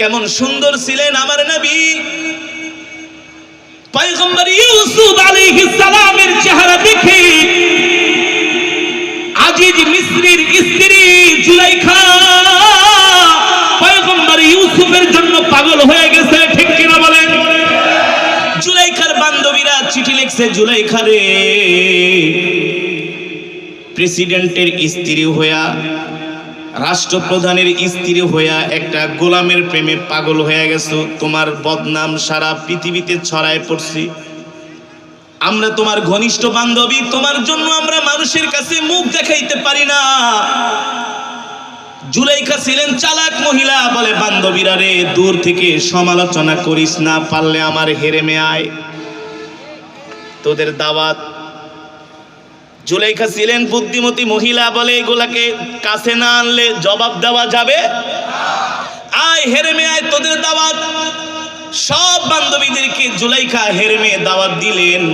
কেমন সুন্দর ছিলেন আমার নবী। পয়গম্বর ইউসুফ আলাইহিস সালামের চেহারা দেখে আজিজ মিস্রির স্ত্রী জুলাইখা পয়গম্বর ইউসুফের জন্য পাগল হয়ে গেছে, ঠিক কিনা বলেন? জুলাইখার বান্ধবীরা চিঠি লিখছে, জুলাইখা রে প্রেসিডেন্টের স্ত্রী হইয়া রাষ্ট্রপ্রধানের স্ত্রী হইয়া একটা গোলামের প্রেমে পাগল হয়ে গেছো, তোমার বদনাম সারা পৃথিবীতে ছড়ায় পড়ছি। আমরা তোমার ঘনিষ্ঠ বান্ধবী, তোমার জন্য আমরা মানুষের কাছে মুখ দেখাইতে পারি না। জুলাইখা ছিলেন চালাক মহিলা, বলে, বান্ধবীরা রে, দূর থেকে সমালোচনা করিস না, পারলে আমার হেরেমে আয়। তোদের দাওয়াত জুলাইখা ছিলেন বুদ্ধিমতী মহিলা বলে এগুলাকে কাছে না আনলে জবাব দেওয়া যাবে আয় হেরেমে, আয় তোদের দাওয়াত। সব বান্ধবীদেরকে জুলাইখা হেরেমে দাওয়াত দিলেন।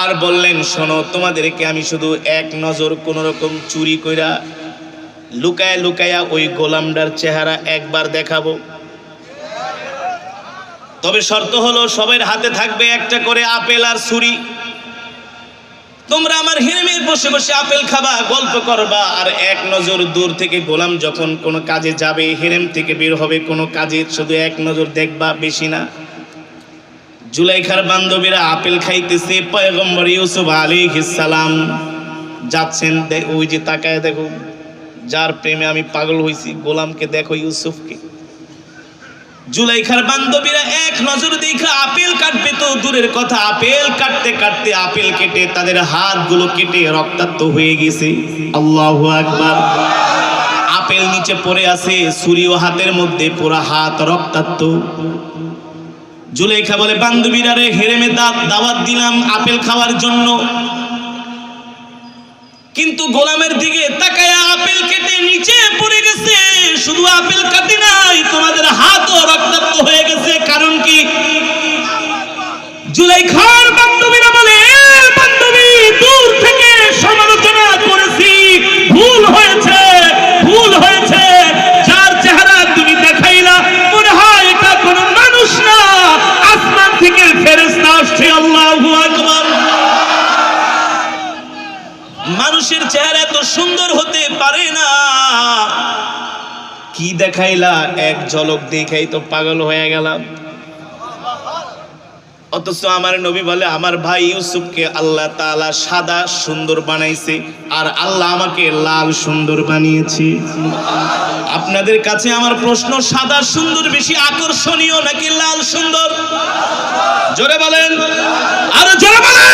আর বললেন, শোনো, তোমাদেরকে আমি শুধু এক নজর কোন রকম চুরি কইরা লুকায় লুকায়া ওই গোলামডার চেহারা একবার দেখাবো। তবে শর্ত হলো সবার হাতে থাকবে একটা করে আপেল আর ছুরি। তোমরা আমার হেরেমের বসে বসে আপেল খাবা, গল্প করবা, আর এক নজর দূর থেকে গোলাম যখন কোনো কাজে যাবে, হিরেম থেকে বের হবে কোনো কাজে, শুধু এক নজর দেখবা বেশি না। জুলাইখার বান্ধবীরা আপেল খাইতেছে, পয়গম্বর ইউসুফ আলাইহিস সালাম যাচ্ছেন ওই যে তাকায় দেখো, যার প্রেমে আমি পাগল হইছি, গোলামকে দেখো ইউসুফকে। জুলাইখার বান্ধবীরা এক নজর দেখা আপেল কাটবে তো দূরের কথা। আপেল কাটতে কাটতে আপেল কেটে তাদের হাতগুলো কেটে রক্তাক্ত হয়ে গেছে। আল্লাহ আকবার। আপেল নিচে পড়ে আছে ছুরি ও হাতের মধ্যে, পুরো হাত রক্তাক্ত। জুলেখা বলে, বান্ধবীরা রে, হেরেমে দাঁত দাওয়াত দিলাম আপেল খাওয়ার জন্য। কিন্তু গোলামের দিকে তাকায় আপেল কেটে নিচে পড়ে গেছে। শুধু আপেল কাটে নাই, তোমাদের হাতও রক্তাক্ত হয়ে গেছে। কারণ কি? জুলাই জুলাইখার বান্ধবীরা বলে, "এ বান্ধবী, দূর থেকে সমালোচনা করেছি। ভুল হয়েছে দেখাইলা, এক ঝলক দেখাই তো পাগল হয়ে গেলাম। অথচ আমার নবী বলে, আমার ভাই ইউসুফকে আল্লাহ তাআলা সাদা সুন্দর বানাইছে, আর আল্লাহ আমাকে লাল সুন্দর বানিয়েছে। আপনাদের কাছে আমার প্রশ্ন, সাদা সুন্দর বেশি আকর্ষণীয় নাকি লাল সুন্দর? জোরে বলেন। আরও জোরে বলেন।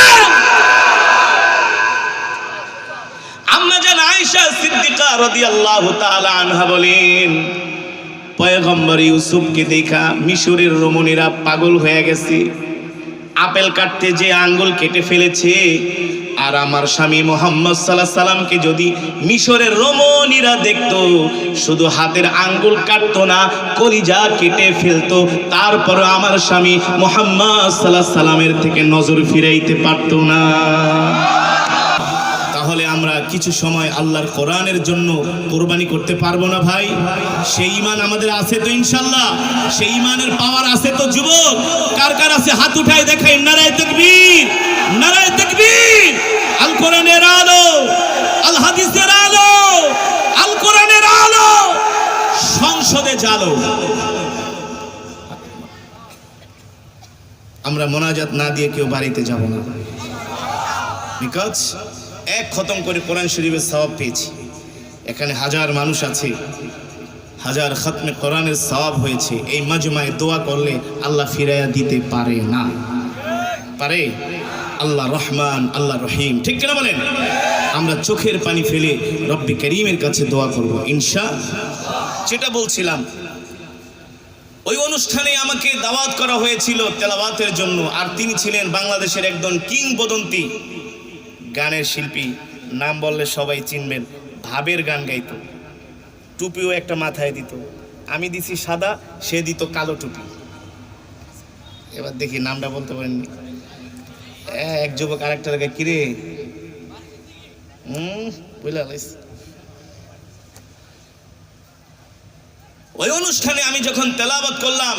আম্মা জান আয়েশা সিদ্দিকা রাদিয়াল্লাহু তাআলা আনহা বলেন, পয়গম্বর ইউসুফকে দেখা মিশরের রমণীরা পাগল হয়ে গেছে। আপেল কাটতে যে আঙ্গুল কেটে ফেলেছে, আর আমার স্বামী মোহাম্মদ সাল্লাহ সাল্লামকে যদি মিশরের রমণীরা দেখতো, শুধু হাতের আঙ্গুল কাটতো না, কলিজা কেটে ফেলতো তারপরে আমার স্বামী মোহাম্মদ সাল্লাহ সাল্লামের থেকে নজর ফিরাইতে পারতো না। কিছু সময় আল্লাহর কোরআনের জন্য কোরবানি করতে পারব না ভাই। সেই ইমান আমাদের আছে তো ইনশাল্লাহ সেই ইমানের পাওয়ার আছে তো যুবক। কার কার আছে? হাত উঠায় দেখাই। নারায় তাকবীর। নারায় তাকবীর। আল কোরআনের আলো। আল হাদিসের আলো। আল কোরআনের আলো। সংসদে জালো আমরা মোনাজাত না দিয়ে কেউ বাড়িতে যাব না। বিকজ এক খতম করে কোরআন শরীফের সওয়াব পেয়েছি। এখানে হাজার মানুষ আছে, হাজার খতমে কোরআনের সওয়াব হয়েছে। এই মাজমায় দোয়া করলে আল্লাহ ফিরাইয়া দিতে পারে না। পারে? আল্লাহ রহমান, আল্লাহ রহিম। ঠিক কিনা বলেন? আমরা চোখের পানি ফেলে রব্বি করিমের কাছে দোয়া করব, ইনশা যেটা বলছিলাম, ওই অনুষ্ঠানে আমাকে দাওয়াত করা হয়েছিল তেলাওয়াতের জন্য, আর তিনি ছিলেন বাংলাদেশের একজন কিংবদন্তি। গানের শিল্পী, নাম বললে সবাই চিনবেন, ভাবের গান গাইতো। টুপিও একটা মাথায় দিত। আমি দিছি সাদা, সে দিত কালো টুপি। এবার দেখি নামটা বলতে পারেননি। এক যুবক আরেকটা জায়গায় কিরে? হুম বুঝলা, লাইস। ওই অনুষ্ঠানে আমি যখন তেলাবাত করলাম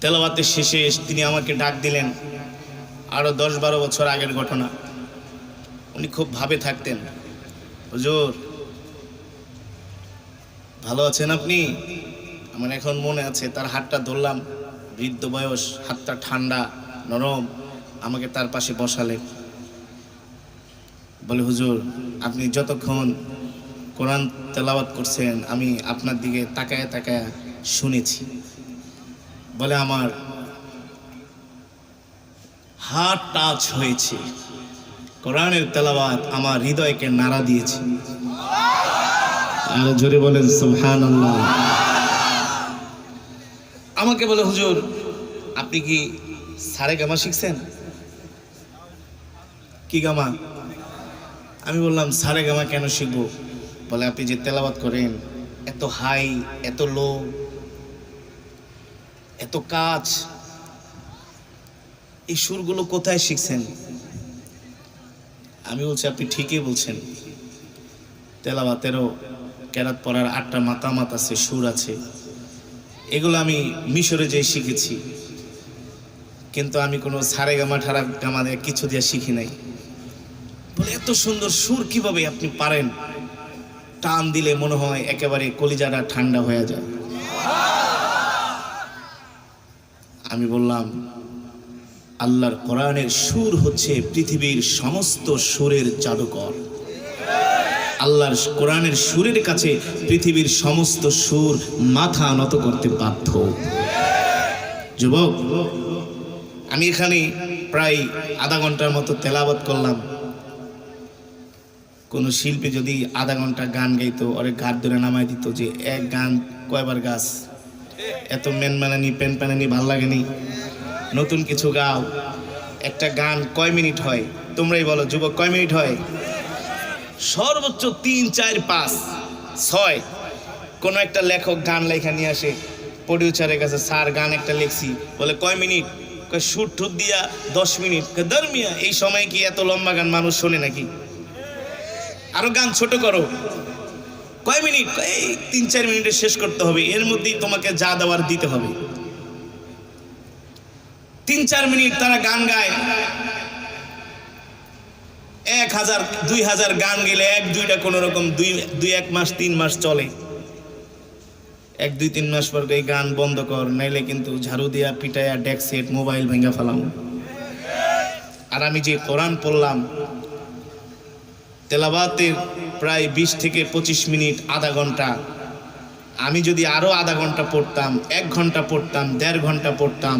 তেলাবাতের শেষে তিনি আমাকে ডাক দিলেন আরও দশ বারো বছর আগের ঘটনা। উনি খুব ভাবে থাকতেন। হুজুর, ভালো আছেন আপনি? আমার এখন মনে আছে, তার হাতটা ধরলাম, বৃদ্ধ বয়স, হাতটা ঠান্ডা, নরম, আমাকে তার পাশে বসালে। বলে, হুজুর, আপনি যতক্ষণ কোরআন তেলাওয়াত করছেন, আমি আপনার দিকে তাকায় তাকায় শুনেছি। বলে, আমার হার্ট টাচ হয়েছে। কোরআনের তেলাওয়াত আমার হৃদয়কে নাড়া দিয়েছে। আর জোরে বলেন সুবহান আমাকে বলে, হুজুর, আপনি কি সারে গামা শিখছেন? কি গামা? আমি বললাম, সারে গামা কেন শিখব? বলে, আপনি যে তেলাওয়াত করেন, এত হাই, এত লো, এত কাজ এই সুরগুলো কোথায় শিখছেন? আমি বলছি, আপনি ঠিকই বলছেন। তেলাওয়াতেরও কেরাত পড়ার আটটা মাতামাত আছে, সুর আছে। এগুলো আমি মিশরে যেয়ে শিখেছি। কিন্তু আমি কোনো সারে গামা ঠারা গামা দিয়ে কিছু দিয়ে শিখি নাই। বলে, এত সুন্দর সুর কীভাবে আপনি পারেন? টান দিলে মনে হয় একেবারে কলিজাটা ঠান্ডা হয়ে যায়। আমি বললাম আল্লাহর কোরআনের সুর হচ্ছে পৃথিবীর সমস্ত সুরের জাদুকর। আল্লাহর কোরআনের সুরের কাছে পৃথিবীর সমস্ত সুর মাথা নত করতে বাধ্য। যুবক, আমি এখানে প্রায় আধা ঘণ্টার মতো তেলাবাত করলাম। কোনো শিল্পী যদি আধা ঘণ্টা গান গাইতো অনেক ঘাট ধরে নামাই দিত যে এক গান কয়বার গাছ এত মেন মানানি পেন প্যানানি ভালো লাগেনি। নতুন কিছু গাও। একটা গান কয় মিনিট হয়? তোমরাই বলো যুবক কয় মিনিট হয়? সর্বোচ্চ তিন চার পাঁচ ছয়। কোনো একটা লেখক গান লেখা নিয়ে আসে প্রডিউসারের কাছে স্যার গান একটা লিখছি। বলে কয় মিনিট? কয় সুর টুর দিয়া দশ মিনিট। কয়, ধর্মিয়া এই সময় কি এত লম্বা গান মানুষ শোনে নাকি? আরও গান ছোট করো। কয় মিনিট? এই তিন চার মিনিটে শেষ করতে হবে। এর মধ্যেই তোমাকে যা দেওয়ার দিতে হবে। তিন চার মিনিট তারা গান গায়। এক হাজার, দুই হাজার গান গেলে এক, দুইটা কোনো রকম দুই দুই, এক মাস, তিন মাস চলে। এক, দুই, তিন মাস পর এই গান বন্ধ কর, নাইলে কিন্তু ঝাড়ু দিয়া পিটাইয়া ডেক সেট মোবাইল ভেঙে ফেলাম। আর আমি যে কোরআন পড়লাম তেলাবাতের প্রায় বিশ থেকে পঁচিশ মিনিট আধা ঘণ্টা। আমি যদি আরও আধা ঘণ্টা পড়তাম, এক ঘণ্টা পড়তাম, দেড় ঘণ্টা পড়তাম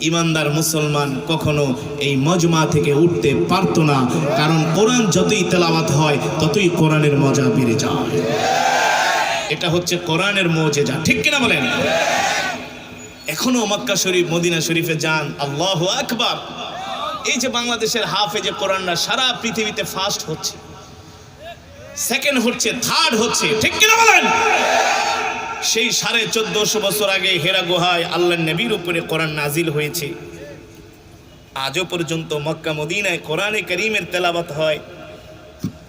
ইমানদার মুসলমান কখনো এই মজমা থেকে উঠতে পারতো না। কারণ কোরআন যতই তেলাওয়াত হয়, ততই কোরআনের মজা বেড়ে যায়। এটা হচ্ছে কোরআনের মজেজা। ঠিক কিনা বলেন? এখনও মক্কা শরীফ, মদিনা শরীফে যান। আল্লাহ আকবার। এই যে বাংলাদেশের হাফেজে কোরআনরা সারা পৃথিবীতে ফার্স্ট হচ্ছে। সেকেন্ড হচ্ছে থার্ড হচ্ছে। ঠিক কিনা বলেন? সেই সাড়ে চোদ্দশো বছর আগে হেরা গুহায় আল্লাহ নবীর উপরে কোরআন নাজিল হয়েছে। আজও পর্যন্ত মক্কা, মদিনায় কোরআনে করিমের তেলাবাত হয়।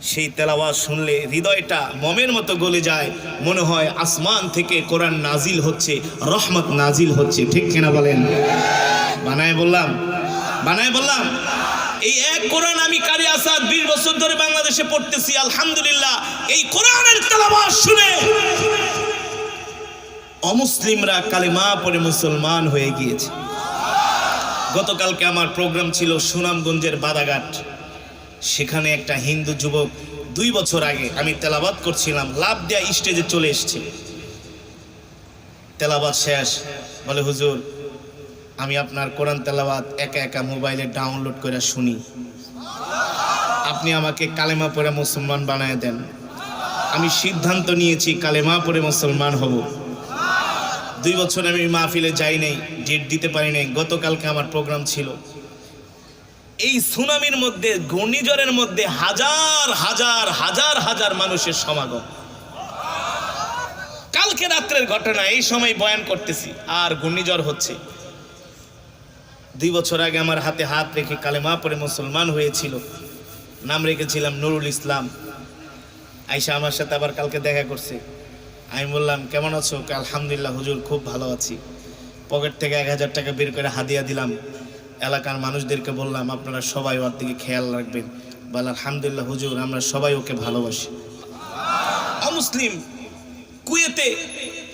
সেই তেলাওয়াত শুনলে হৃদয়টা মমের মতো গলে যায়। মনে হয় আসমান থেকে কোরআন নাজিল হচ্ছে, রহমত নাজিল হচ্ছে। ঠিক কিনা বলেন? বানায় বললাম। বানায় বললাম। এই এক কোরআন আমি কারি আসাদ বিশ বছর ধরে বাংলাদেশে পড়তেছি, আলহামদুলিল্লাহ। এই কোরআনের তেলাওয়াত শুনে অমুসলিমরা কালেমা পরে মুসলমান হয়ে গিয়েছে। গতকালকে আমার প্রোগ্রাম ছিল সুনামগঞ্জের বাদাঘাট। সেখানে একটা হিন্দু যুবক দুই বছর আগে আমি তেলাবাদ করছিলাম লাভ দেয়া স্টেজে চলে এসছে। তেলাবাদ শেষ, বলে, হুজুর, আমি আপনার কোরআন তেলাবাদ একা একা মোবাইলে ডাউনলোড করে শুনি। আপনি আমাকে কালেমা পরে মুসলমান বানায় দেন। আমি সিদ্ধান্ত নিয়েছি কালেমা পরে মুসলমান হব। দুই বছর আমি মাহফিলে যাই নাই ডেট দিতে পারি নাই, গতকালকে আমার প্রোগ্রাম ছিল। এই সুনামির মধ্যে, ঘূর্ণিঝড়ের মধ্যে হাজার হাজার হাজার হাজার মানুষের সমাগম। কালকে রাত্রের ঘটনা, এই সময় বয়ান করতেছি, আর ঘূর্ণিঝড় হচ্ছে। দুই বছর আগে আমার হাতে হাত রেখে কালেমা পরে মুসলমান হয়েছিল। নাম রেখেছিলাম নুরুল ইসলাম। আইসা আমার সাথে আবার কালকে দেখা করছে। আমি বললাম, কেমন আছো? আলহামদুলিল্লাহ, হুজুর, খুব ভালো আছি। পকেট থেকে এক হাজার টাকা বের করে হাদিয়া দিলাম। এলাকার মানুষদেরকে বললাম, আপনারা সবাই ওর দিকে খেয়াল রাখবেন। বল, আলহামদুলিল্লাহ, হুজুর, আমরা সবাই ওকে ভালোবাসি। অমুসলিম, কুয়েতে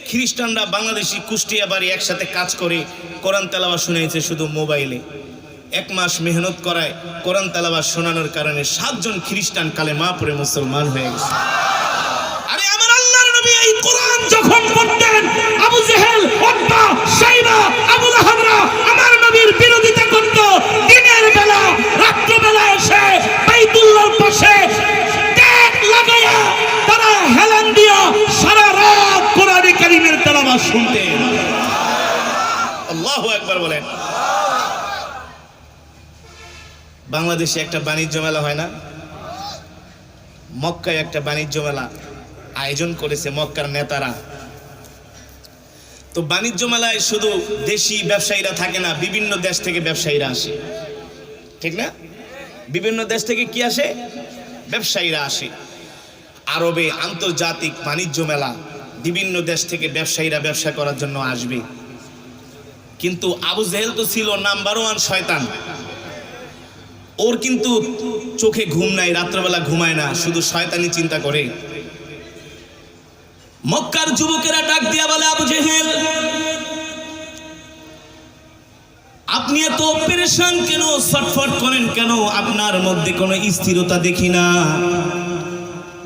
খ্রিস্টানরা বাংলাদেশি কুষ্টিয়া বাড়ি একসাথে কাজ করে কোরআন তেলাওয়া শুনেছে শুধু মোবাইলে। এক মাস মেহনত করায় কোরআন তেলাওয়া শোনানোর কারণে সাতজন খ্রিস্টান কালে মা পড়ে মুসলমান হয়ে গেছে। আরে আমার নবী এই কোরআন যখন পড়তেন, আবু জেহেল ওতবা সাইবা, আবু লাহাবরা আমার নবীর বিরোধিতা করত। দিনের বেলা এসে বাইতুল্লাহর পাশে তারা হেলান দিয়া সারা রাত কারিমের আল্লাহু একবার বলেন। বাংলাদেশে একটা বাণিজ্য মেলা হয় না? মক্কায় একটা বাণিজ্য মেলা। আয়োজন করেছে মক্কার নেতারা। তো বাণিজ্য মেলায় শুধু দেশি ব্যবসায়ীরা থাকে না, বিভিন্ন দেশ থেকে ব্যবসায়ীরা আসে। ঠিক না? বিভিন্ন দেশ থেকে কি আসে? ব্যবসায়ীরা আসে। আরবে আন্তর্জাতিক বাণিজ্য মেলা বিভিন্ন দেশ থেকে ব্যবসায়ীরা ব্যবসা করার জন্য আসবে। কিন্তু আবু জেহেল তো ছিল নাম্বার ওয়ান শয়তান। ওর কিন্তু চোখে ঘুম নাই, রাত্রবেলা ঘুমায় না, শুধু শয়তানি চিন্তা করে। মক্কার যুবকেরা ডাক দিয়া বলে, আবু জেহেল, আপনি এত অপারেশন কেন? ছটফট করেন কেন? আপনার মধ্যে কোনো স্থিরতা দেখি না।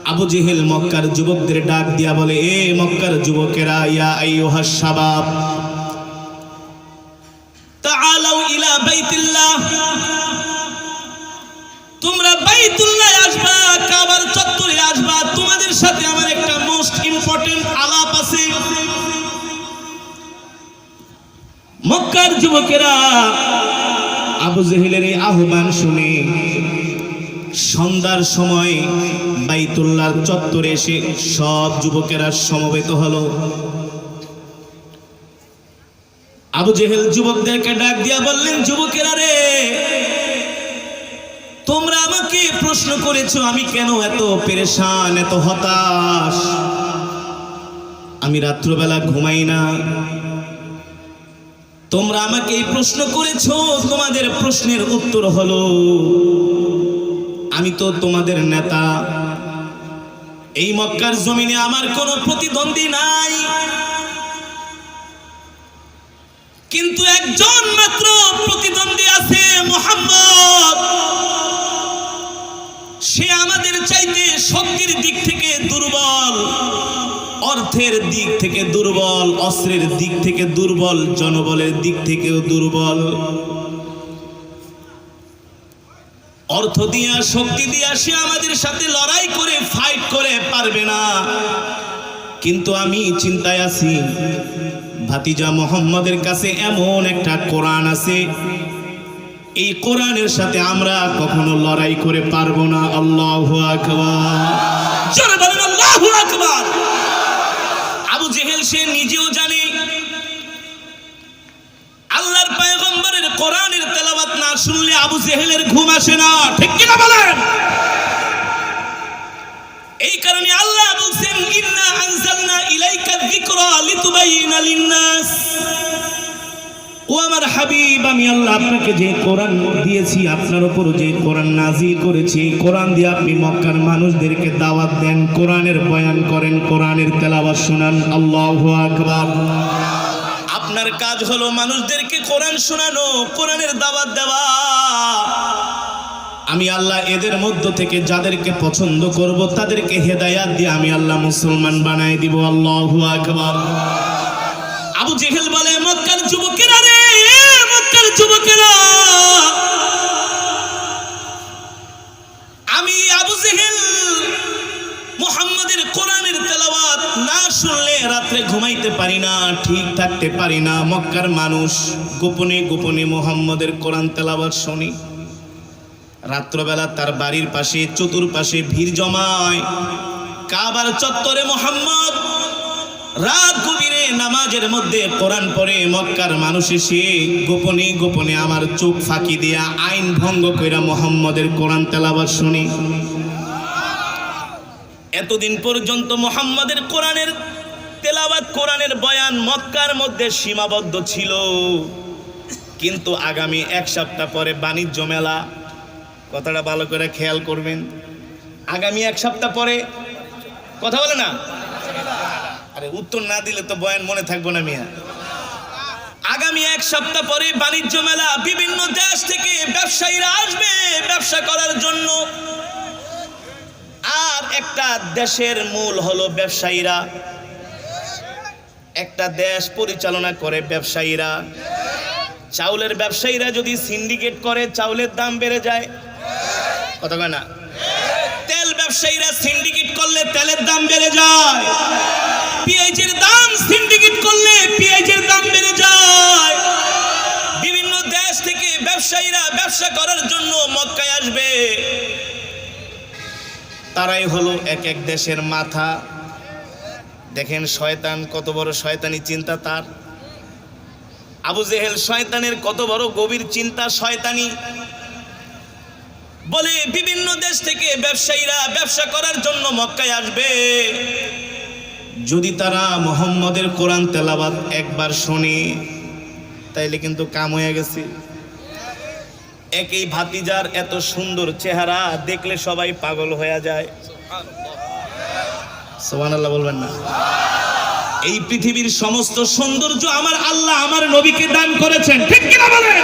আবু জেহেল মক্কার যুবকদের ডাক দিয়া বলে, এ মক্কার যুবকেরা, ইয়া আইয়ুহাস শাবাব মক্কার যুবকেরা, আবু জেহেলের এই আহ্বান শুনে সন্ধ্যার সময় বাইতুল্লাহর চত্বরে এসে সব যুবকেরা সমবেত হলো। আবু জেহেল যুবকদেরকে ডাক দিয়া বললেন, যুবকেরা রে, তোমরা আমাকে প্রশ্ন করেছ, আমি কেন এত পেরেশান, এত হতাশ? আমি রাত্রবেলা ঘুমাই না তোমরা আমাকে এই প্রশ্ন করেছ, তোমাদের প্রশ্নের উত্তর হলো, আমি তো তোমাদের নেতা। এই মক্কার জমিনে আমার কোনো প্রতিদ্বন্দ্বী নাই। কিন্তু একজন মাত্র প্রতিদ্বন্দ্বী আছে মোহাম্মদ। সে আমাদের চাইতে শক্তির দিক থেকে দুর্বল। অর্থের দিক থেকে দুর্বল, অস্ত্রের দিক থেকে দুর্বল, জনবলের দিক থেকেও দুর্বল। অর্থ দিয়া, শক্তি দিয়া সে আমাদের সাথে লড়াই করে ফাইট করে পারবে না। কিন্তু আমি চিন্তায় আছি, ভাতিজা মোহাম্মদের কাছে এমন একটা কোরআন আছে। এই কোরআনের সাথে আমরা কখনো লড়াই করে পারব না। আল্লাহ আকবার জোরে বলেন আল্লাহু আকবার আবু জেহেল সে নিজেও জানে। আল্লাহর পায়গম্বরের কোরআনের তেলাবাত না শুনলে আবু জেহেলের ঘুম আসে না। ঠিক কিনা বলেন? এই কারণে আল্লাহ বলছেন, ইন্না আনজালনা ইলাইকা যিকরা লিতুবাইনা লিন-নাস। ও আমার হাবিব, আমি আল্লাহ আপনাকে যে কোরআন দিয়েছি, আপনার উপর যে কোরআন নাজিল করেছি কোরআন দিয়ে আপনি মক্কার মানুষদেরকে দাওয়াত দেন, কোরআনের বয়ান করেন, কোরআনের তেলাওয়াত শোনান। আল্লাহু আকবার। আপনার কাজ হলো মানুষদেরকে কোরআন শোনানো, কোরআনের দাওয়াত দেওয়া। আমি আল্লাহ এদের মধ্য থেকে যাদেরকে পছন্দ করব, তাদেরকে হেদায়াত দিয়ে আমি আল্লাহ মুসলমান বানাই দিব। আল্লাহু আকবার। আবু জেহেল বলে, মক্কার শুনলে রাত্রে ঘুমাইতে পারি না, ঠিক থাকতে পারি না। মক্কার মানুষ গোপনে গোপনে মুহাম্মাদের কোরআন তেলাওয়াত শুনি। রাত্রবেলা তার বাড়ির পাশে, চতুর্পাশে ভিড় জমায়। কাবার চত্বরে মোহাম্মদ রাত গভীরে নামাজের মধ্যে কোরআন পড়ে, মক্কার মানুষ এসে গোপনে গোপনে আমার চোখ ফাঁকি দিয়া আইন ভঙ্গ কইরা মোহাম্মদের কোরআন তেলাবাদ শুনি। এতদিন পর্যন্ত মোহাম্মদের কোরআনের তেলাওয়াত, কোরআনের বয়ান মক্কার মধ্যে সীমাবদ্ধ ছিল। কিন্তু আগামী এক সপ্তাহ পরে বাণিজ্য মেলা, কথাটা ভালো করে খেয়াল করবেন। আগামী এক সপ্তাহ পরে, কথা বলে না? আরে উত্তর না দিলে তো বয়ান মনে থাকব না মিয়া। আগামী এক সপ্তাহ পরে বাণিজ্য মেলা, বিভিন্ন দেশ থেকে ব্যবসায়ীরা আসবে ব্যবসা করার জন্য। আর একটা দেশের মূল হলো ব্যবসায়ীরা। একটা দেশ পরিচালনা করে ব্যবসায়ীরা। চাউলের ব্যবসায়ীরা যদি সিন্ডিকেট করে, চাউলের দাম বেড়ে যায়। কত কয় না? তেল ব্যবসায়ীরা সিন্ডিকেট করলে তেলের দাম বেড়ে যায়। পেঁয়াজের দাম সিন্ডিকেট করলে পেঁয়াজের দাম বেড়ে যায়। বিভিন্ন দেশ থেকে ব্যবসায়ীরা ব্যবসা করার জন্য মক্কায় আসবে। তারাই হলো এক এক দেশের মাথা। দেখেন শয়তান কত বড় শয়তানি চিন্তা তার। আবু জেহেল, শয়তানের কত বড় গভীর চিন্তা শয়তানি। বলে বিভিন্ন দেশ থেকে ব্যবসায়ীরা ব্যবসা করার জন্য মক্কায় আসবে। যদি তারা মোহাম্মদের কোরআন তেলাবাদ একবার শোনে, তাইলে কিন্তু কাম হয়ে গেছে। একই ভাতিজার এত সুন্দর চেহারা, দেখলে সবাই পাগল হয়ে যায়। সোহানাল্লাহ বলবেন না। এই পৃথিবীর সমস্ত সৌন্দর্য আমার আল্লাহ আমার নবীকে দান করেছেন। ঠিক কিনা বলেন?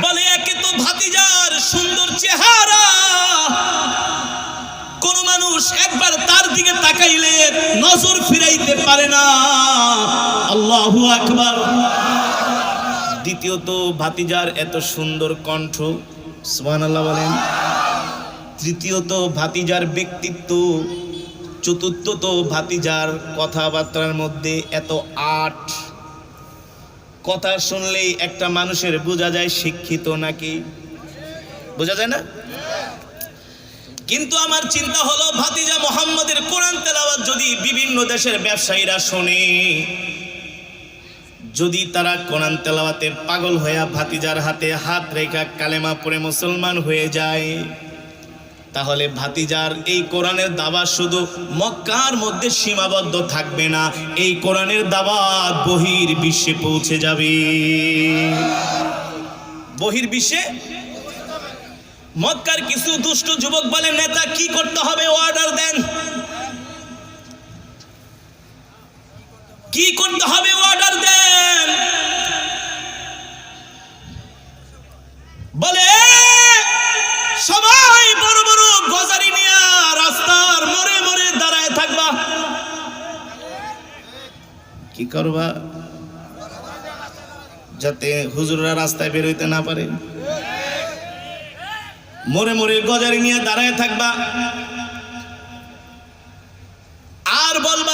বলে, একে তো ভাতিজার সুন্দর চেহারা। কোন মানুষ একবার তার দিকে তাকাইলে নজর ফিরাইতে পারে না। আল্লাহু আকবার। দ্বিতীয়ত ভাতিজার এত সুন্দর কণ্ঠ। সুবহানাল্লাহ বলেন। তৃতীয়ত ভাতিজার ব্যক্তিত্ব। চতুর্থত ভাতিজার কথাবার্তার মধ্যে এত আট। কথা শুনলেই একটা মানুষের বোঝা যায় শিক্ষিত নাকি? বোঝা যায় না? কিন্তু আমার চিন্তা হলো, ভাতিজা মোহাম্মদের কোরআন তেলাওয়াত যদি বিভিন্ন দেশের ব্যবসায়ীরা শোনে যদি তারা কোরআন তেলাওয়াতে পাগল হইয়া ভাতিজার হাতে হাত রেখা কালেমা পড়ে মুসলমান হয়ে যায়, তাহলে ভাতিজার এই কোরআনের দাবা শুধু মক্কার মধ্যে সীমাবদ্ধ থাকবে না, এই কোরআনের দাবাত বহির বিশ্বে পৌঁছে যাবে। বহির বিশ্বে? মক্কার কিছু দুষ্ট যুবক বলে, নেতা, কি করতে হবে? অর্ডার দেন। কি করতে হবে অর্ডার দেন। বলে, সবাই বড় বড় গজারি নিয়ে রাস্তার মোড়ে মোড়ে দাঁড়ায় থাকবা। কি করবা? যাতে হুজুররা রাস্তায় বেরোইতে না পারে। মোড়ে মোড়ে গজারি নিয়ে দাঁড়ায় থাকবা। আর বলবা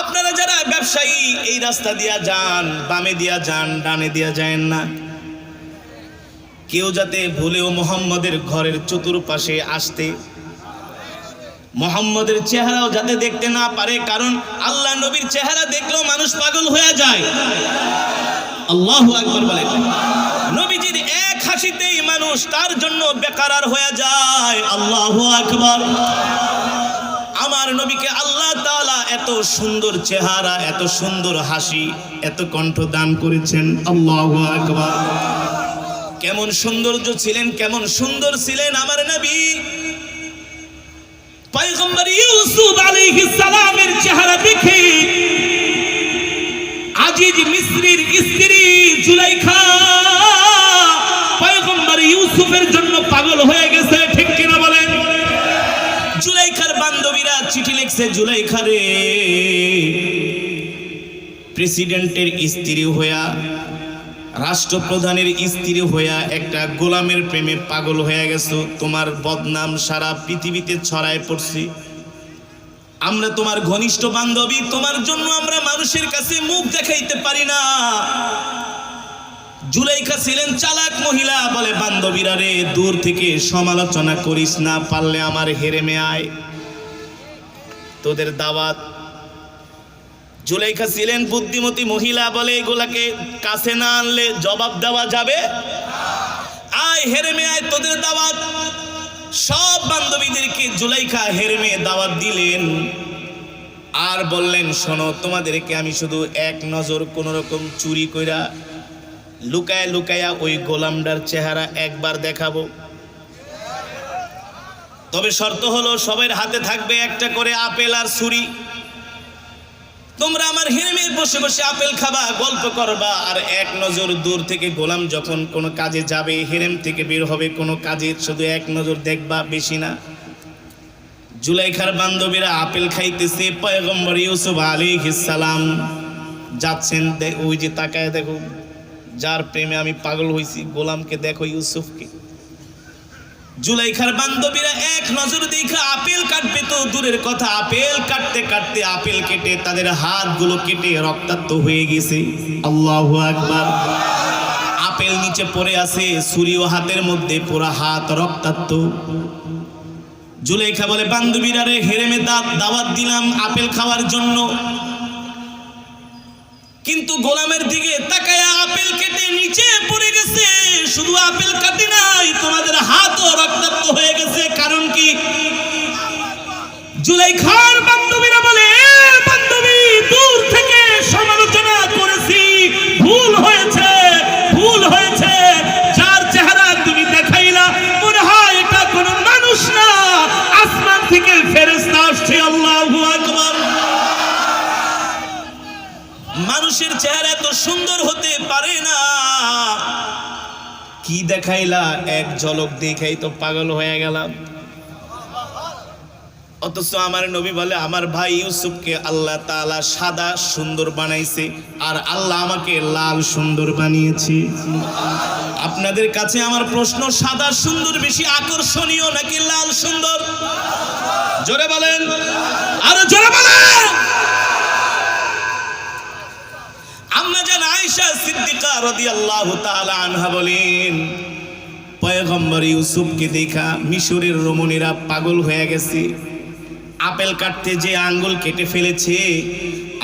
আপনারা যারা ব্যবসায়ী, এই রাস্তা দিয়া যান, বামে দিয়া যান, ডানে দিয়া যায় না। কেউ যাতে ভুলেও মোহাম্মদের ঘরের চতুর্পাশে আসতে, মোহাম্মদের চেহারাও যাতে দেখতে না পারে, কারণ আল্লাহ নবীর চেহারা দেখলেও মানুষ পাগল হয়ে যায়। আল্লাহু আকবার বলে নবীজির এক হাসিতেই মানুষ তার জন্য বেকারার হয়ে যায়। আল্লাহ আকবার। আমার নবীকে আল্লাহ তাআলা এত সুন্দর চেহারা, এত সুন্দর হাসি, এত কণ্ঠ দান করেছেন। আল্লাহু আকবার। কেমন সৌন্দর্য ছিলেন, কেমন সুন্দর ছিলেন আমার নবী। পয়গম্বর ইউসুফ আলাইহিস সালামের চেহারা দেখে আজিজ মিস্রির স্ত্রী জুলাইখা চিঠি লিখছে জুলাইখারে প্রেসিডেন্টের স্ত্রী হইয়া, রাষ্ট্রপ্রধানের স্ত্রী হইয়া একটা গোলামের প্রেমে পাগল হয়ে গেছো। তোমার বদনাম সারা পৃথিবীতে ছড়ায় পড়ছি। আমরা তোমার ঘনিষ্ঠ বান্ধবী, তোমার জন্য আমরা মানুষের কাছে মুখ দেখাইতে পারি না। জুলাইখা ছিলেন চালাক মহিলা বলে, বান্ধবীরা রে, দূর থেকে সমালোচনা করিস না, পারলে আমার হেরেমে আয়। তোদের দাওয়াত। জুলাইখা ছিলেন বুদ্ধিমতী মহিলা বলে এগুলাকে কাছে না আনলে জবাব দেওয়া যাবে? আয় হেরেমে, আয় তোদের দাওয়াত। সব বান্ধবীদেরকে জুলাইখা হেরেমে দাওয়াত দিলেন। আর বললেন, শোনো, তোমাদেরকে আমি শুধু এক নজর কোন রকম চুরি কইরা লুকায় লুকায়া ওই গোলামডার চেহারা একবার দেখাবো। তবে শর্ত হলো সবার হাতে থাকবে একটা করে আপেল আর ছুরি। তোমরা আমার হেরেমে বসে বসে আপেল খাবা, গল্প করবা, আর এক নজর দূর থেকে গোলাম যখন কোনো কাজে যাবে হেরেম থেকে বের হবে কোনো কাজে, শুধু এক নজর দেখবা বেশি না। জুলাইখার বান্ধবীরা আপেল খাইতেছে, পয়গম্বর ইউসুফ আলাইহিস সালাম। যাচ্ছেন ওই যে তাকায় দেখো, যার প্রেমে আমি পাগল হইছি, গোলামকে দেখো ইউসুফকে। জুলাইখার বান্ধবীরা এক নজর দেখা আপেল কাটবে তো দূরের কথা। আপেল কাটতে কাটতে আপেল কেটে তাদের হাতগুলো কেটে রক্তাক্ত হয়ে গেছে। আল্লাহু আকবার। আপেল নিচে পড়ে আছে সুরিও হাতের মধ্যে, পুরা হাত রক্তাক্ত। জুলেখা বলে, বান্ধবীরা রে, হেরেমে দাঁত দাওয়াত দিলাম আপেল খাওয়ার জন্য। কিন্তু গোলামের দিকে তাকায়া আপেল কেটে নিচে পড়ে গেছে। শুধু আপেল কাটে নাই, তোমাদের হাতও রক্তাক্ত হয়ে গেছে। কারণ কি? জুলাইখার বান্ধবীরা বলে চেহারা তুমি দেখাইলা এটা কোনো মানুষ না। আসমান থেকে মানুষের চেহারা এত সুন্দর হতে কি দেখাইলা? এক ঝলক দেখাই তো পাগল হয়ে গেলাম। অথচ আমার নবী বলে, আমার ভাই ইউসুফকে আল্লাহ তালা সাদা সুন্দর বানাইছে আর আল্লাহ আমাকে লাল সুন্দর বানিয়েছে। আপনাদের কাছে আমার প্রশ্ন, সাদা সুন্দর বেশি আকর্ষণীয় নাকি লাল সুন্দর? জোরে বলেন। আরও জোরে বলেন। আম্মা জান আয়েশা সিদ্দিকা রাদিয়াল্লাহু তাআলা আনহা বলেন, পয়গম্বর ইউসুফকে দেখা মিশরের রমণীরা পাগল হয়ে গেছে। আপেল কাটতে যে আঙ্গুল কেটে ফেলেছে,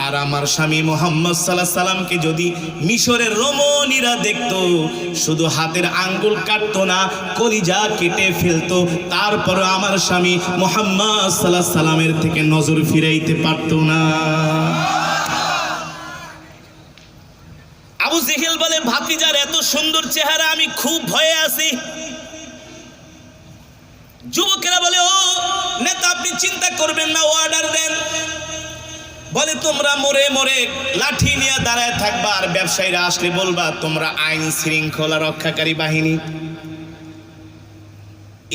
আর আমার স্বামী মোহাম্মদ সাল্লাহ সাল্লামকে যদি মিশরের রমণীরা দেখতো, শুধু হাতের আঙ্গুল কাটতো না, কলিজা কেটে ফেলতো তারপর আমার স্বামী মোহাম্মদ সাল্লাহ সাল্লামের থেকে নজর ফিরাইতে পারতো না আবু জেহেল বলে ভাতিজার এত সুন্দর চেহারা আমি খুব ভয়ে আছি। যুবকেরা বলে, ও নেতা, আপনি চিন্তা করবেন না অর্ডার দেন। বলে, তোমরা মরে মরে লাঠি নিয়ে দাঁড়ায় থাকবা আর ব্যবসায়ীরা আসলে বলবা, তোমরা আইন শৃঙ্খলা রক্ষাকারী বাহিনী।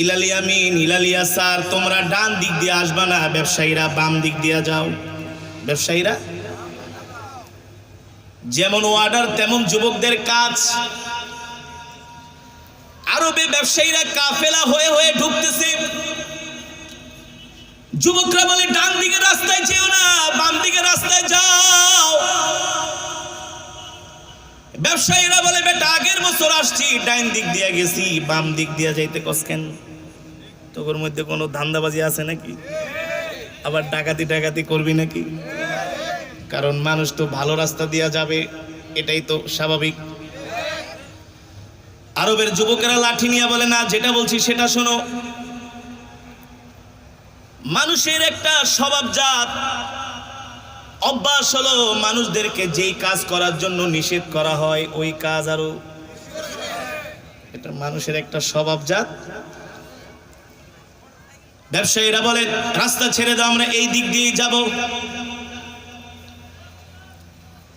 ইলালিয়া মিন ইলালিয়া স্যার তোমরা ডান দিক দিয়ে আসবা না, ব্যবসায়ীরা বাম দিক দিয়ে যাও। ব্যবসায়ীরা? যেমন অর্ডার তেমন যুবকদের কাজ। আরবে ব্যবসায়ীরা কাফেলা হয়ে হয়ে ঢুকতেছে। যুবকরা বলে, ডান দিকে রাস্তায় যেও না, বাম দিকে রাস্তায় যাও। ব্যবসায়ীরা বলে, বেটা, আগের বছর আসছি, ডাইন দিক দিয়ে গেছি, বাম দিক দিয়ে যাইতে কস কেন? তোর মধ্যে কোনো ধান্দাবাজি আছে নাকি? আবার ডাকাতি ডাকাতি করবি নাকি? কারণ মানুষ তো ভালো রাস্তা দিয়া যাবে, এটাই তো স্বাভাবিক। আরবের যুবকেরা লাঠি নিয়ে বলে, না, যেটা বলছি সেটা শোনো। মানুষের একটা স্বভাবজাত অভ্যাস হলো মানুষদেরকে যেই কাজ করার জন্য নিষেধ করা হয়, ওই কাজ আরও। এটা মানুষের একটা স্বভাবজাত ব্যবসায়ীরা বলে, রাস্তা ছেড়ে দাও, আমরা এই দিক দিয়েই যাব।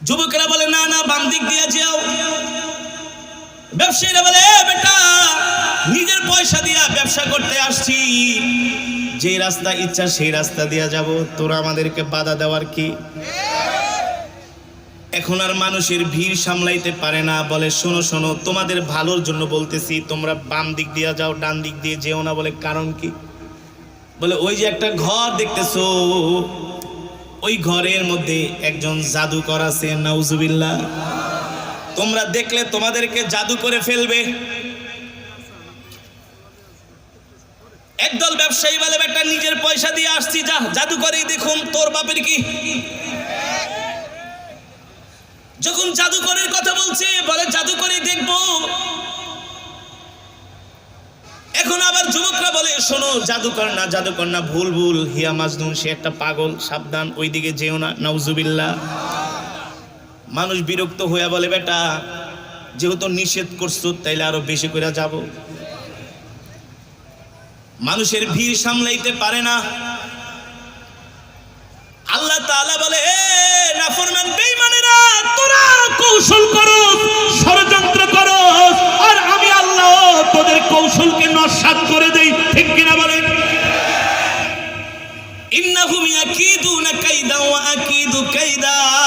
যুবকেরা বলে, না না, বাম দিক দিয়ে যাও। ব্যবসায়ীরা বলে বেটা, নিজের পয়সা দিয়া ব্যবসা করতে আসছি। যে রাস্তা ইচ্ছা সেই রাস্তা দিয়া যাব। তোরা আমাদেরকে বাধা দেওয়ার কি? এখন আর মানুষের ভিড় সামলাইতে পারে না। বলে, শোনো শোনো, তোমাদের ভালোর জন্য বলতেছি, তোমরা বাম দিক দিয়ে যাও, ডান দিক দিয়ে যেও না। বলে, কারণ কি? বলে, ওই যে একটা ঘর দেখতেছো, ওই ঘরের মধ্যে একজন জাদুকর আছে, নাউজুবিল্লাহ। তোমরা দেখলে তোমাদেরকে জাদু করে ফেলবে। একদল ব্যবসায়ী বলে, বেটা, নিজের পয়সা দিয়ে আসছি, যা, জাদু করেই দেখুন, তোর বাপের কি? যখন জাদুকরের কথা বলছে, বলে, জাদু করে দেখব। এখন আবার যুবকরা বলে, শোনো জাদুকর না জাদুকর না, ভুল ভুল, হিয়া মাজনুন, সে একটা পাগল, সাবধান, ওইদিকে যেও না, নাউজুবিল্লাহ। মানুষ বিরক্ত হইয়া বলে, বেটা, যেহেতু নিষেধ করছ, তাইলে আরও বেশি করে যাব। মানুষের ভিড় সামলাইতে পারে না। আল্লাহ তাআলা বলে নাফরমান বেঈমানেরা, তোরা কৌশল করো, ষড়যন্ত্র করো, আর আমি আল্লাহ তোদের কৌশলকে নস্বাত করে দেই। ঠিক কিনা বলেন? ইন্নাহুম ইয়াকিদুনা কাইদা ওয়া আকিদু কাইদা।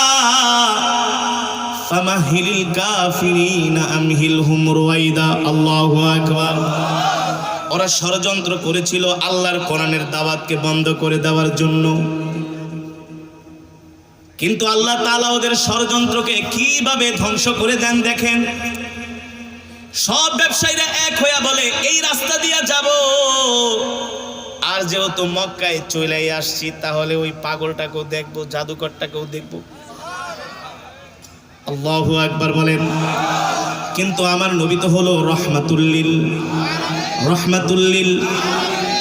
ফামাহিলিল কাফিরিনা আমহিলহুম রুয়াইদা আল্লাহু আকবার। ওরা ষড়যন্ত্র করেছিল আল্লাহর কোরআনের দাওয়াতকে বন্ধ করে দেওয়ার জন্য। কিন্তু আল্লাহ তাআলা ওদের ষড়যন্ত্রকে কীভাবে ধ্বংস করে দেন দেখেন? সব ব্যবসায়ীরা এক হইয়া বলে, এই রাস্তা দিয়া যাব। আর যেহেতু মক্কায় চলে আসছি, তাহলে ওই পাগলটাকেও দেখব, জাদুকরটাকেও দেখব। আল্লাহু আকবার বলেন, কিন্তু আমার নবী তো হলো রহমাতুল্লিল। রহমাতুল্লিল,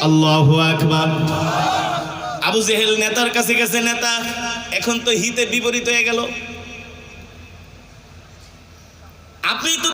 আল্লাহু আকবার। আবু জেহেল নেতার কাছে গেছে, নেতা, এখন তো হিতে বিপরীত হয়ে গেল। আপনি তো